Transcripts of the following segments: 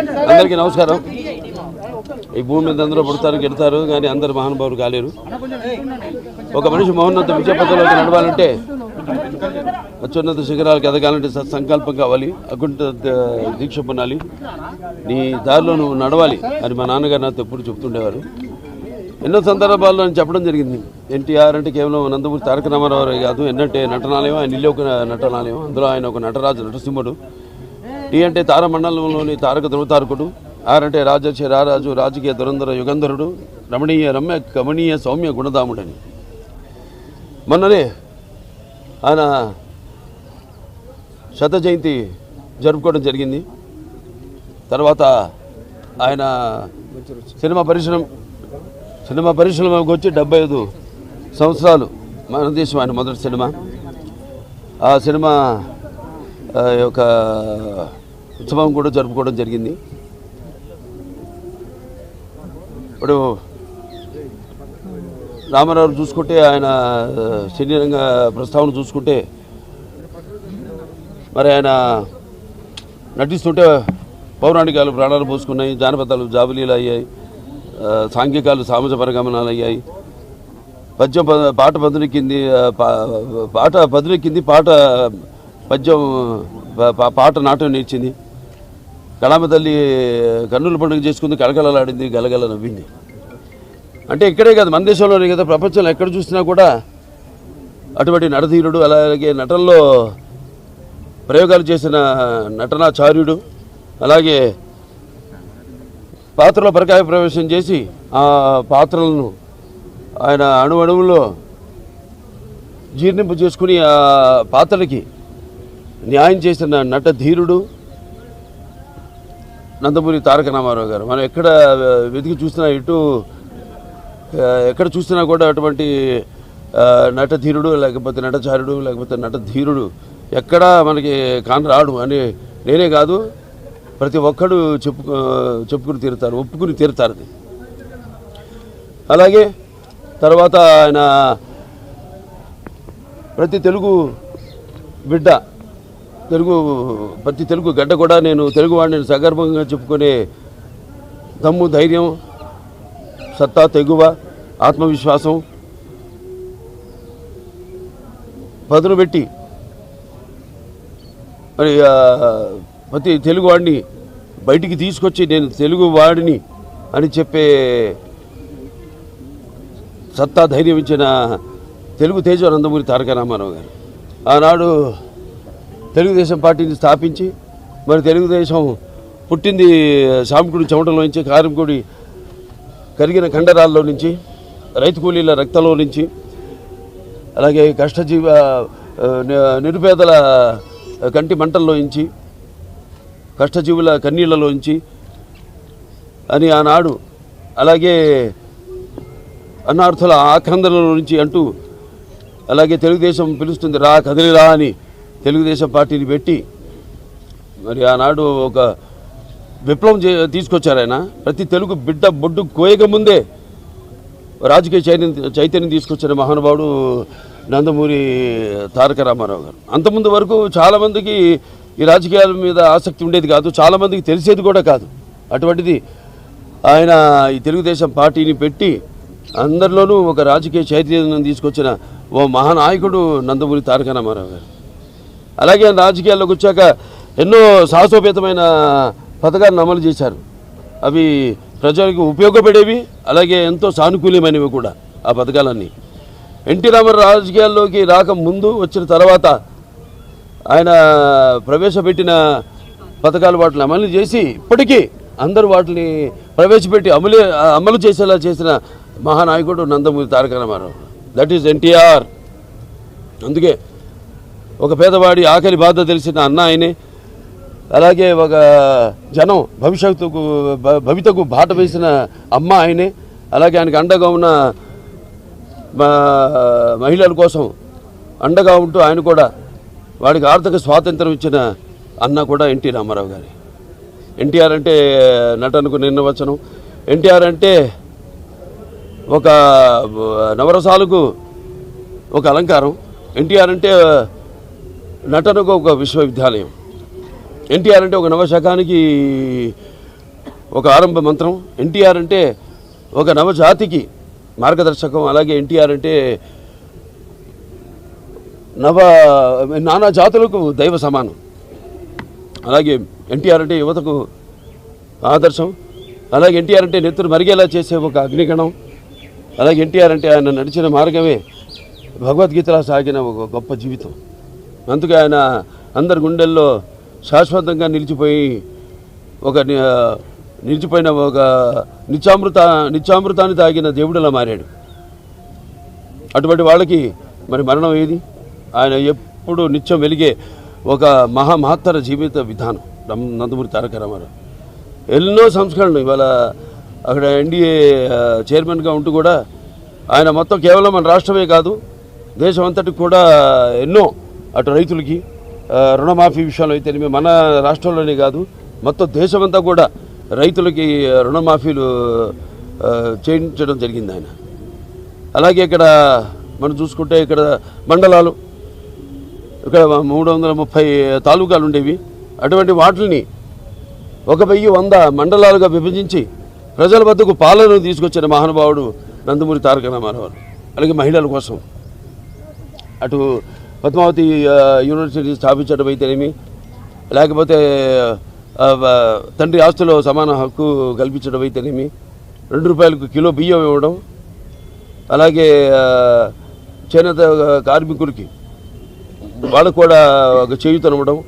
అందరికీ నమస్కారం. ఈ భూమి మీద అందరూ పుడతారు గెడతారు కానీ అందరు మహానుభావులు కాలేరు. ఒక మనిషి మహోన్నత విద్యాపథంలోకి నడవాలంటే అత్యున్నత శిఖరాలకు ఎదగాలంటే సత్సంకల్పం కావాలి అకుంఠ దీక్ష పొందాలి. నీ దారిలో నువ్వు నడవాలి అని మా నాన్నగారు నాతో ఎప్పుడు చెప్తుండేవారు. ఎన్నో సందర్భాల్లో నేను చెప్పడం జరిగింది. ఎన్టీఆర్ అంటే కేవలం నందమూరి తారక రామారావు కాదు ఎన్నంటే నటనాలయం ఆయన ఇల్లు ఒక నటనాలయం అందులో ఆయన ఒక నటరాజు నటసింహుడు. టీ అంటే తారమండలంలోని తారక ధృవతారకుడు ఆర్ అంటే రాజర్షి రారాజు రాజకీయ దురంధర యుగంధరుడు రమణీయ రమ్య కమనీయ సౌమ్య గుణదాముడని మొన్ననే ఆయన శత జయంతి జరుపుకోవడం జరిగింది. తర్వాత ఆయన సినిమా పరిశ్రమ సినిమా పరిశ్రమకు వచ్చి డెబ్బై ఐదు సంవత్సరాలు మన దేశం ఆయన మొదటి సినిమా. ఆ సినిమా యొక్క ఉత్సవం కూడా జరుపుకోవడం జరిగింది. ఇప్పుడు రామారావు చూసుకుంటే ఆయన శరీరంగ ప్రస్తావన చూసుకుంటే మరి ఆయన నటిస్తుంటే పౌరాణికాలు ప్రాణాలు పోసుకున్నాయి జానపదాలు జాబులీలు అయ్యాయి సాంఘికాలు సామాజ పరిగమనాలు అయ్యాయి. పద్యం పాట బదులెక్కింది పా- పాట బదులెక్కింది పాట పద్యం పా- పాట నాటం నేర్చింది. కళామ తల్లి కన్నుల పండుగ చేసుకుంది కళకళలాడింది గలగల నవ్వింది. అంటే ఇక్కడే కాదు మన దేశంలోనే కదా ప్రపంచంలో ఎక్కడ చూసినా కూడా అటువంటి నటధీరుడు అలాగే నటనలో ప్రయోగాలు చేసిన నటనాచార్యుడు అలాగే పాత్రలో పరకాయ ప్రవేశం చేసి ఆ పాత్రలను ఆయన అణు అణువులో జీర్ణింపు చేసుకుని ఆ పాత్రలకి న్యాయం చేసిన నట ధీరుడు నందమూరి తారక రామారావు గారు. మనం ఎక్కడ వెతికి చూసినా ఇటు ఎక్కడ చూసినా కూడా అటువంటి నటధీరుడు నట ధీరుడు లేకపోతే నటచారుడు లేకపోతే నట ధీరుడు ఎక్కడా మనకి కానరాడు అని నేనే కాదు ప్రతి ఒక్కడు చెప్పు చెప్పుకుని తీరుతారు ఒప్పుకుని తీరుతారు అది. అలాగే తర్వాత ఆయన ప్రతి తెలుగు బిడ్డ తెలుగు ప్రతి తెలుగు గడ్డ కూడా నేను తెలుగు వాడిని సగర్భంగా చెప్పుకునే దమ్ము ధైర్యం సత్తా తెగువ ఆత్మవిశ్వాసం పదును పెట్టి మరి ప్రతి తెలుగువాడిని బయటికి తీసుకొచ్చి నేను తెలుగువాడిని అని చెప్పే సత్తా ధైర్యం ఇచ్చిన తెలుగు తేజ నందమూరి తారక రామారావు గారు. ఆనాడు తెలుగుదేశం పార్టీని స్థాపించి మరి తెలుగుదేశం పుట్టింది సామికుడి చెమటలో నుంచి కారంకుడి కరిగిన కండరాల్లో నుంచి రైతు కూలీల రక్తంలో నుంచి అలాగే కష్టజీవ నిరుపేదల కంటి మంటల్లో నుంచి కష్టజీవుల కన్నీళ్ళలో నుంచి అని ఆనాడు అలాగే అన్నార్థుల ఆక్రందనలో నుంచి అంటూ అలాగే తెలుగుదేశం పిలుస్తుంది రా కదిలిరా అని తెలుగుదేశం పార్టీని పెట్టి మరి ఆనాడు ఒక విప్లవం చే తీసుకొచ్చారు ఆయన. ప్రతి తెలుగు బిడ్డ బొడ్డు కోయక ముందే రాజకీయ చైతన్యం చైతన్యం తీసుకొచ్చిన మహానుభావుడు నందమూరి తారక రామారావు గారు. అంతకుముందు వరకు చాలామందికి ఈ రాజకీయాల మీద ఆసక్తి ఉండేది కాదు. చాలామందికి తెలిసేది కూడా కాదు. అటువంటిది ఆయన ఈ తెలుగుదేశం పార్టీని పెట్టి అందరిలోనూ ఒక రాజకీయ చైతన్యం తీసుకొచ్చిన ఓ మహానాయకుడు నందమూరి తారక రామారావు గారు. అలాగే రాజకీయాల్లోకి వచ్చాక ఎన్నో సాహసోపేతమైన పథకాలను అమలు చేశారు. అవి ప్రజలకు ఉపయోగపడేవి అలాగే ఎంతో సానుకూలమైనవి కూడా ఆ పథకాలన్నీ. ఎన్టీ రామారావు రాజకీయాల్లోకి రాక ముందు వచ్చిన తర్వాత ఆయన ప్రవేశపెట్టిన పథకాలు వాటిని అమలు చేసి ఇప్పటికీ అందరూ వాటిని ప్రవేశపెట్టి అమలు అమలు చేసేలా చేసిన మహానాయకుడు Nandamuri Taraka Ramarao. That is NTR అందుకే ఒక పేదవాడి ఆకలి బాధ తెలిసిన అన్న ఆయనే. అలాగే ఒక జనం భవిష్యత్తుకు భవితకు బాట వేసిన అమ్మ ఆయనే. అలాగే ఆయనకు అండగా ఉన్న మా- మహిళల కోసం అండగా ఉంటూ ఆయన కూడా వాడికి ఆర్థిక స్వాతంత్రం ఇచ్చిన అన్న కూడా ఎన్టీ రామారావు గారి. ఎన్టీఆర్ అంటే నటనకు నిర్వచనం ఎన్టీఆర్ అంటే ఒక నవరసాలకు ఒక అలంకారం. ఎన్టీఆర్ అంటే నటనకు ఒక విశ్వవిద్యాలయం. ఎన్టీఆర్ అంటే ఒక నవశకానికి ఒక ఆరంభ మంత్రం. ఎన్టీఆర్ అంటే ఒక నవజాతికి మార్గదర్శకం. అలాగే ఎన్టీఆర్ అంటే నవ నానా జాతులకు దైవ సమానం. అలాగే ఎన్టీఆర్ అంటే యువతకు ఆదర్శం. అలాగే ఎన్టీఆర్ అంటే నెత్తురు మరిగేలా చేసే ఒక అగ్నిగణం. అలాగే ఎన్టీఆర్ అంటే ఆయన నడిచిన మార్గమే భగవద్గీతలా సాగిన ఒక గొప్ప జీవితం. అందుకే ఆయన అందరి గుండెల్లో శాశ్వతంగా నిలిచిపోయి ఒక నిలిచిపోయిన ఒక నిత్యామృత నిత్యామృతాన్ని తాగిన దేవుడిలా మారాడు. అటువంటి వాళ్ళకి మరి మరణం ఏది? ఆయన ఎప్పుడు నిత్యం వెలిగే ఒక మహా మహత్తర జీవిత విధానం. నందమూరి తారక రామారావు. ఎన్నో సంస్కరణలు ఇవాళ అక్కడ ఎన్డీఏ చైర్మన్గా ఉంటూ కూడా ఆయన మొత్తం కేవలం మన రాష్ట్రమే కాదు దేశం అంతటికి కూడా ఎన్నో అటు రైతులకి రుణమాఫీ విషయంలో అయితే మన రాష్ట్రంలోనే కాదు మొత్తం దేశమంతా కూడా రైతులకి రుణమాఫీలు చేయించడం జరిగింది ఆయన. అలాగే ఇక్కడ మనం చూసుకుంటే ఇక్కడ మండలాలు ఇక్కడ మూడు వందల ముప్పై తాలూకాలు ఉండేవి. అటువంటి వాటిని ఒక వెయ్యి వంద మండలాలుగా విభజించి ప్రజల వద్దకు పాలన తీసుకొచ్చిన మహానుభావుడు నందమూరి తారక రామారావు. అలాగే మహిళల కోసం అటు పద్మావతి యూనివర్సిటీ స్థాపించడం అయితేనేమి? లేకపోతే తండ్రి ఆస్తులో సమాన హక్కు కల్పించడం అయితేనేమి? రెండు రూపాయలకు కిలో బియ్యం ఇవ్వడం అలాగే చేనేత కార్మికులకి వాళ్ళకు కూడా ఒక చేయుతనివ్వడం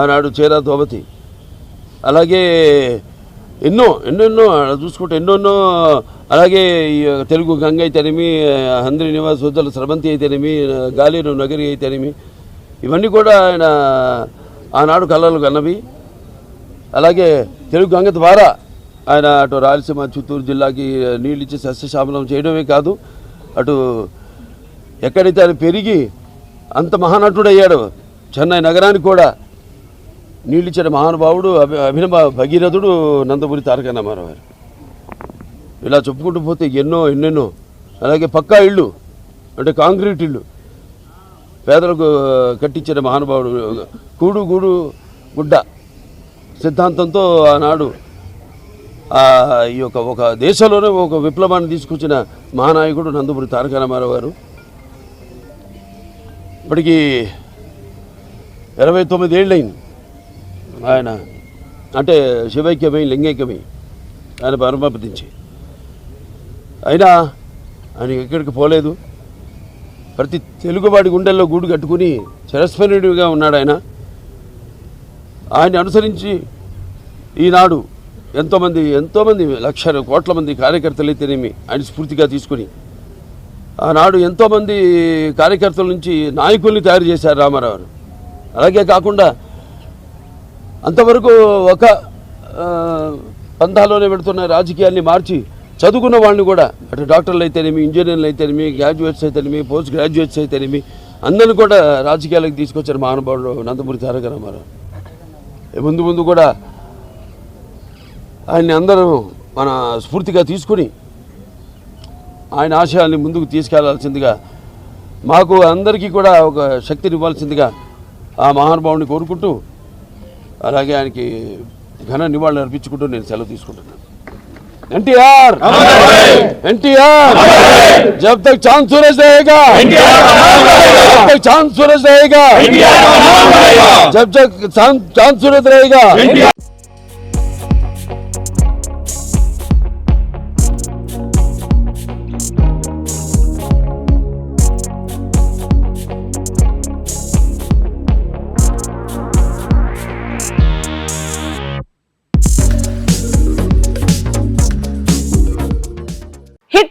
ఆనాడు చేరా దోమతి అలాగే ఎన్నో ఎన్నెన్నో చూసుకుంటే ఎన్నెన్నో అలాగే తెలుగు గంగ అయితేనేమి హంద్రి నివాస్ వద్దల స్రవంతి అయితేనేమి గాలిరు నగరి అయితేనేమి ఇవన్నీ కూడా ఆయన ఆనాడు కళలు కన్నవి. అలాగే తెలుగు గంగ ద్వారా ఆయన అటు రాయలసీమ చిత్తూరు జిల్లాకి నీళ్ళు ఇచ్చి సస్యశామలం చేయడమే కాదు అటు ఎక్కడైతే ఆయన పెరిగి అంత మహానటుడయ్యాడు చెన్నై నగరానికి కూడా నీళ్ళిచ్చిన మహానుభావుడు అభి అభినవ భగీరథుడు నందమూరి తారక రామారావు గారు. ఇలా చెప్పుకుంటూ పోతే ఎన్నో ఎన్నెన్నో. అలాగే పక్కా ఇళ్ళు అంటే కాంక్రీట్ ఇళ్ళు. పేదలకు కట్టించిన మహానుభావుడు కూడు గూడు గుడ్డ సిద్ధాంతంతో ఆనాడు ఈ యొక్క ఒక దేశంలోనే ఒక విప్లవాన్ని తీసుకొచ్చిన మహానాయకుడు నందమూరి తారక రామారావు గారు. ఇప్పటికీ ఇరవై తొమ్మిది ఏళ్ళయింది. ఆయన. అంటే శివైక్యమై లింగైక్యమై ఆయన పరమపదించి. అయినా ఆయన ఎక్కడికి పోలేదు. ప్రతి తెలుగువాడి గుండెల్లో గూడు కట్టుకుని చిరస్మరణీయుడిగా ఉన్నాడు ఆయన. ఆయన్ని అనుసరించి ఈనాడు ఎంతోమంది ఎంతోమంది లక్షల కోట్ల మంది కార్యకర్తలు అయితేనేమి ఆయన స్ఫూర్తిగా తీసుకుని ఆనాడు ఎంతోమంది కార్యకర్తల నుంచి నాయకుల్ని తయారు చేశారు రామారావు అలాగే కాకుండా అంతవరకు ఒక పంథాలోనే పెడుతున్న రాజకీయాల్ని మార్చి చదువుకున్న వాళ్ళని కూడా అటు డాక్టర్లు అయితేనేమి ఇంజనీర్లు అయితేనేమి గ్రాడ్యుయేట్స్ అయితేనేమి పోస్ట్ గ్రాడ్యుయేట్స్ అయితేనేమి అందరిని కూడా రాజకీయాలకు తీసుకొచ్చారు మహానుభావుడు నందమూరి తారక రామారావు. ముందు ముందు కూడా ఆయన్ని అందరూ మన స్ఫూర్తిగా తీసుకుని ఆయన ఆశయాల్ని ముందుకు తీసుకెళ్ళాల్సిందిగా మాకు అందరికీ కూడా ఒక శక్తిని ఇవ్వాల్సిందిగా ఆ మహానుభావుని కోరుకుంటూ అలాగే ఆయనకి ఘన నివాళులు అర్పించుకుంటూ నేను సెలవు తీసుకుంటున్నాను ఎన్టీఆర్ ఎన్టీఆర్ జబ్ తక్ చాంద్ సూరజ్ रहेगा जब तक चांद सूरज रहेगा जब तक चांद चांद सूरज रहेगा